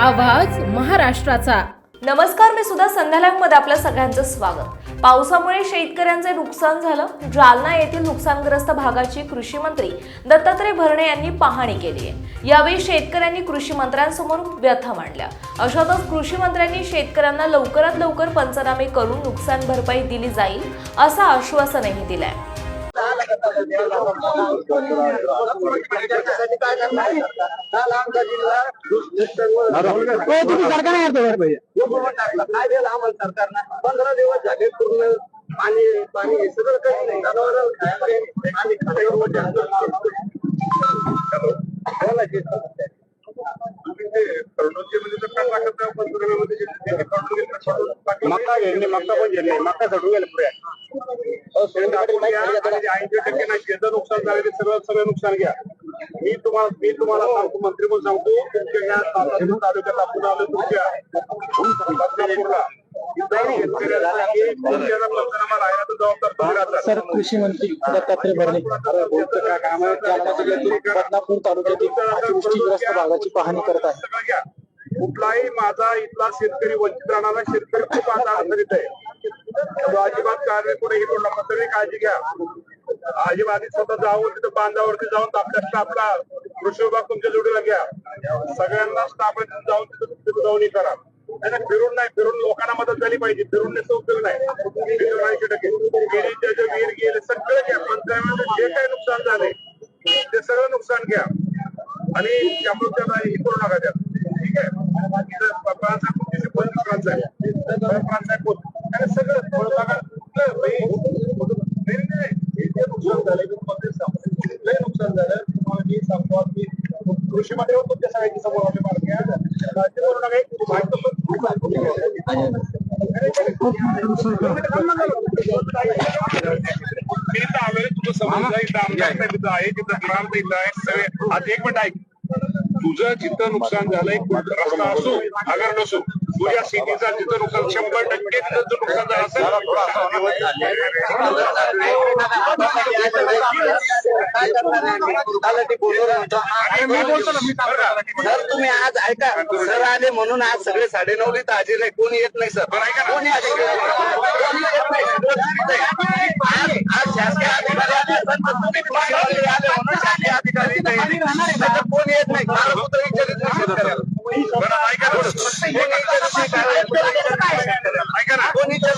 आवाज महाराष्ट्राचा. नमस्कार मी सुद्धा संध्यालयमध्ये आपल्या सगळ्यांचं स्वागत. पावसामुळे शेतकऱ्यांचे नुकसान झालं. जालना येथील नुकसानग्रस्त भागाची कृषी मंत्री दत्तात्रय भरणे यांनी पाहणी केली आहे. यावेळी शेतकऱ्यांनी कृषी मंत्र्यांसमोर व्यथा मांडल्या. अशातच कृषी मंत्र्यांनी शेतकऱ्यांना लवकरात लवकर पंचनामे करून नुकसान भरपाई दिली जाईल असं आश्वासनही दिलंय. हो, तुम्ही सरकार काय दिलं आम्हाला सरकारनं पंधरा दिवस झाले पूर्ण पाणी पाणी सगळं काही नाही जनावरं खायला पाणी खाण्यावर मक्का घेतली मक्का पण घेतली मक्का चढून गेले पुढे. ऐंशी टक्के नाही नुकसान झाले ते सगळं सगळं नुकसान घ्या. मी तुम्हाला मी तुम्हाला सांगतो मंत्री पण सांगतो तुमच्या या सातारा तालुक्यात आपण आलो तुमच्या बदनापूरला. सर कृषी मंत्री दत्तात्रय भरणे. जालना जिल्ह्यातील बदनापूर तालुक्यातील अतिवृष्टीग्रस्त भागाची पाहणी करत आहे. कुठलाही माझा इथला शेतकरी वंचित राहणारा शेतकरी खूप आता अडचणीत आहे. अजिबात कारण पुढे घेतो नका सगळी काळजी घ्या अजिबात स्वतः जाऊन तिथं बांधावरती जाऊन आपल्या स्टाफला कृषी विभाग तुमच्या जोडीला घ्या सगळ्यांना स्टाफ जाऊन तिथं जाऊन हे करा। नाही फिरून नाही फिरून लोकांना मदत झाली पाहिजे फिरून नेसं उपयोग नाही. फिरून ऐंशी टक्के जे विहीर गेले सगळं घ्या. पंचायत जे काही नुकसान झाले ते सगळं नुकसान घ्या. आणि त्यामुळे त्याला हे करू नका त्यात. ठीक आहे? नुकसान झालंय कुठलंही नुकसान झालं तुम्हाला मी सांगतो कृषी तुमच्यासमोर आले मार्ग आहे. करू नका एक तुझं आहे तिथं एक ऐक तुझं जिथं नुकसान झालंय रस्ता असो अगर नसो तुझ्या शेतीचा जिथं नुकसान शंभर टक्के तिथं नुकसान झालं आहे? असेल मी बोलतो ना मी? सर तुम्ही आज ऐका सर आले म्हणून आज सगळे साडे नऊ ला हजेर नाही कोणी येत नाही सर बरं, ऐका ना. कोणी हजेर कोणी येत नाही आज आज शासकीय अधिकारी आले, सर, तर तुम्ही कृषीवाले आले म्हणून शासकीय अधिकारी नाही. नाहीतर कोणी येत नाही मला कुठं विचारित नाही शेतकऱ्याला. बरं, ऐका थोडं. कोणी विचारत नाही शेतकऱ्याला. ऐका ना कोणी विचारतं शेतकऱ्याला? एक मिनिट, एक मिनिट, एक मिनिट. आपण ऐका ना बरं, दोन मिनिटं ऐका. हे बारक्या. दोन मिनिटं ऐका.